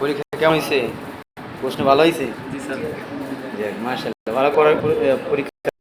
পরীক্ষা কেমন হয়েছে প্রশ্ন ভালো হয়েছে ভালো করার পরীক্ষা